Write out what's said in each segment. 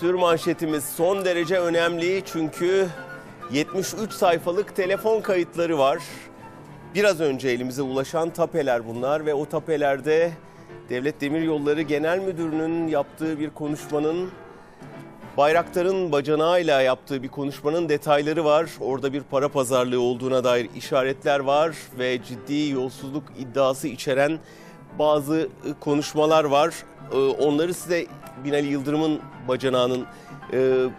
Sür manşetimiz son derece önemli çünkü 73 sayfalık telefon kayıtları var. Biraz önce elimize ulaşan tapeler bunlar ve o tapelerde Devlet Demiryolları Genel Müdürü'nün yaptığı bir konuşmanın Bayraktar'ın bacanağıyla yaptığı bir konuşmanın detayları var. Orada bir para pazarlığı olduğuna dair işaretler var ve ciddi yolsuzluk iddiası içeren bazı konuşmalar var. Onları size Binali Yıldırım'ın bacanağının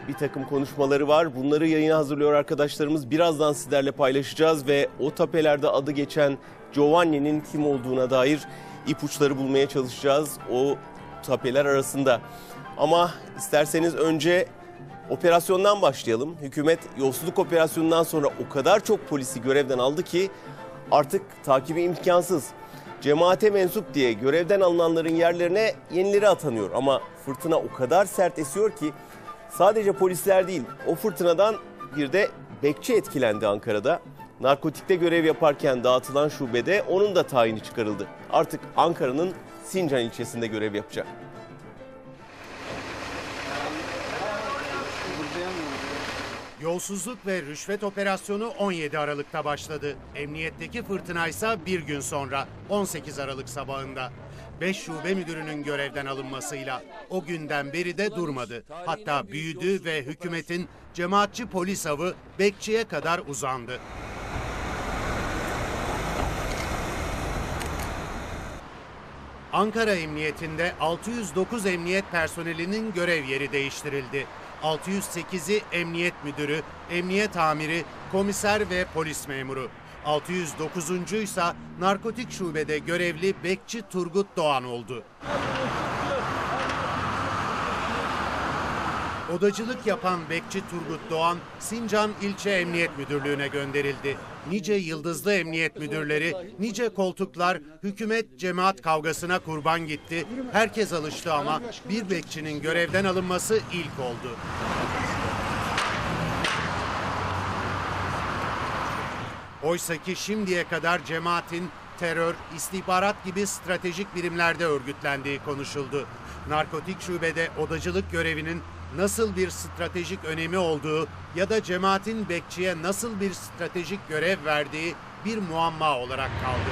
bir takım konuşmaları var. Bunları yayına hazırlıyor arkadaşlarımız. Birazdan sizlerle paylaşacağız ve o tapelerde adı geçen Giovanni'nin kim olduğuna dair ipuçları bulmaya çalışacağız. O tapeler arasında. Ama isterseniz önce operasyondan başlayalım. Hükümet yolsuzluk operasyonundan sonra o kadar çok polisi görevden aldı ki artık takibi imkansız. Cemaate mensup diye görevden alınanların yerlerine yenileri atanıyor. Ama fırtına o kadar sert esiyor ki sadece polisler değil o fırtınadan bir de bekçi etkilendi Ankara'da. Narkotikte görev yaparken dağıtılan şubede onun da tayini çıkarıldı. Artık Ankara'nın Sincan ilçesinde görev yapacak. Yolsuzluk ve rüşvet operasyonu 17 Aralık'ta başladı. Emniyetteki fırtına ise bir gün sonra 18 Aralık sabahında. 5 şube müdürünün görevden alınmasıyla o günden beri de durmadı. Hatta büyüdü ve hükümetin cemaatçi polis avı bekçiye kadar uzandı. Ankara Emniyetinde 609 emniyet personelinin görev yeri değiştirildi. 608'i emniyet müdürü, emniyet amiri, komiser ve polis memuru. 609. ise narkotik şubede görevli bekçi Turgut Doğan oldu. Odacılık yapan bekçi Turgut Doğan, Sincan İlçe Emniyet Müdürlüğü'ne gönderildi. Nice yıldızlı emniyet müdürleri, nice koltuklar hükümet cemaat kavgasına kurban gitti. Herkes alıştı ama bir bekçinin görevden alınması ilk oldu. Oysa ki şimdiye kadar cemaatin terör, istihbarat gibi stratejik birimlerde örgütlendiği konuşuldu. Narkotik şubede odacılık görevinin nasıl bir stratejik önemi olduğu ya da cemaatin bekçiye nasıl bir stratejik görev verdiği bir muamma olarak kaldı.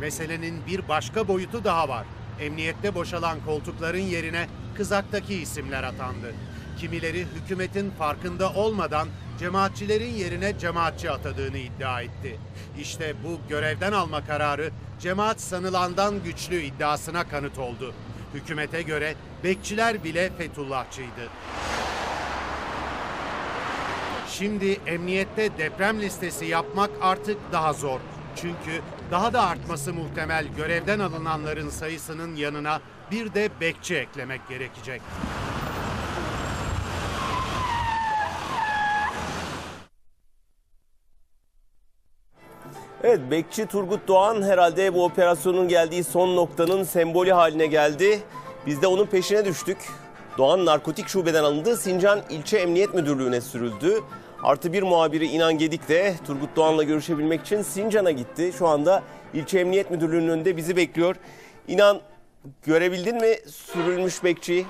Meselenin bir başka boyutu daha var. Emniyette boşalan koltukların yerine kızaktaki isimler atandı. Kimileri hükümetin farkında olmadan cemaatçilerin yerine cemaatçi atadığını iddia etti. İşte bu görevden alma kararı cemaat sanılandan güçlü iddiasına kanıt oldu. Hükümete göre bekçiler bile Fethullahçıydı. Şimdi emniyette deprem listesi yapmak artık daha zor. Çünkü daha da artması muhtemel görevden alınanların sayısının yanına bir de bekçi eklemek gerekecek. Evet bekçi Turgut Doğan herhalde bu operasyonun geldiği son noktanın sembolü haline geldi. Biz de onun peşine düştük. Doğan narkotik şubeden alındı. Sincan İlçe Emniyet Müdürlüğü'ne sürüldü. Artı bir muhabiri İnan Gedik de Turgut Doğan'la görüşebilmek için Sincan'a gitti. Şu anda İlçe Emniyet Müdürlüğü'nün önünde bizi bekliyor. İnan görebildin mi sürülmüş bekçiyi?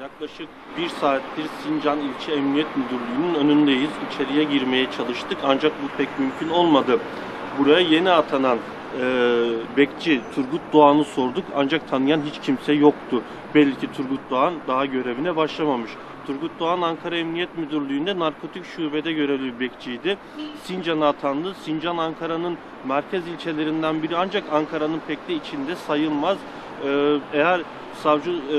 Yaklaşık bir saattir Sincan İlçe Emniyet Müdürlüğü'nün önündeyiz. İçeriye girmeye çalıştık ancak bu pek mümkün olmadı. Buraya yeni atanan e, bekçi Turgut Doğan'ı sorduk ancak tanıyan hiç kimse yoktu. Belli ki Turgut Doğan daha görevine başlamamış. Turgut Doğan Ankara Emniyet Müdürlüğü'nde narkotik şubede görevli bir bekçiydi. Sincan'a atandı. Sincan Ankara'nın merkez ilçelerinden biri ancak Ankara'nın pek de içinde sayılmaz. E, eğer savcı e,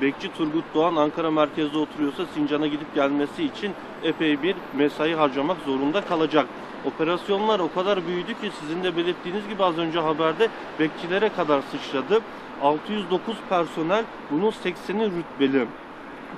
Bekçi Turgut Doğan Ankara merkezde oturuyorsa Sincan'a gidip gelmesi için epey bir mesai harcamak zorunda kalacak. Operasyonlar o kadar büyüdü ki sizin de belirttiğiniz gibi az önce haberde bekçilere kadar sıçradı. 609 personel, bunun 80'i rütbeli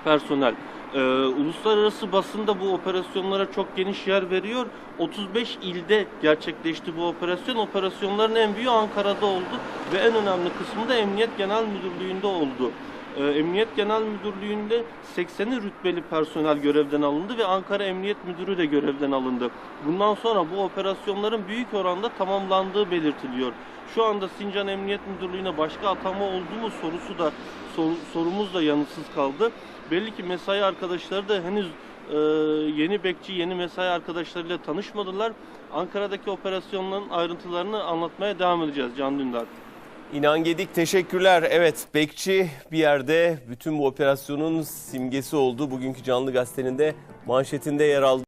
personel. Ee, uluslararası basında bu operasyonlara çok geniş yer veriyor. 35 ilde gerçekleşti bu operasyon. Operasyonların en büyüğü Ankara'da oldu ve en önemli kısmı da Emniyet Genel Müdürlüğü'nde oldu. Ee, Emniyet Genel Müdürlüğü'nde 80'i rütbeli personel görevden alındı ve Ankara Emniyet Müdürü de görevden alındı. Bundan sonra bu operasyonların büyük oranda tamamlandığı belirtiliyor. Şu anda Sincan Emniyet Müdürlüğü'ne başka atama oldu mu sorusu da sor- sorumuz da yanıtsız kaldı. Belli ki mesai arkadaşları da henüz e, yeni bekçi, yeni mesai arkadaşlarıyla tanışmadılar. Ankara'daki operasyonların ayrıntılarını anlatmaya devam edeceğiz Can Dündar. İnan Gedik teşekkürler. Evet bekçi bir yerde bütün bu operasyonun simgesi oldu. Bugünkü Canlı Gazete'nin de manşetinde yer aldı.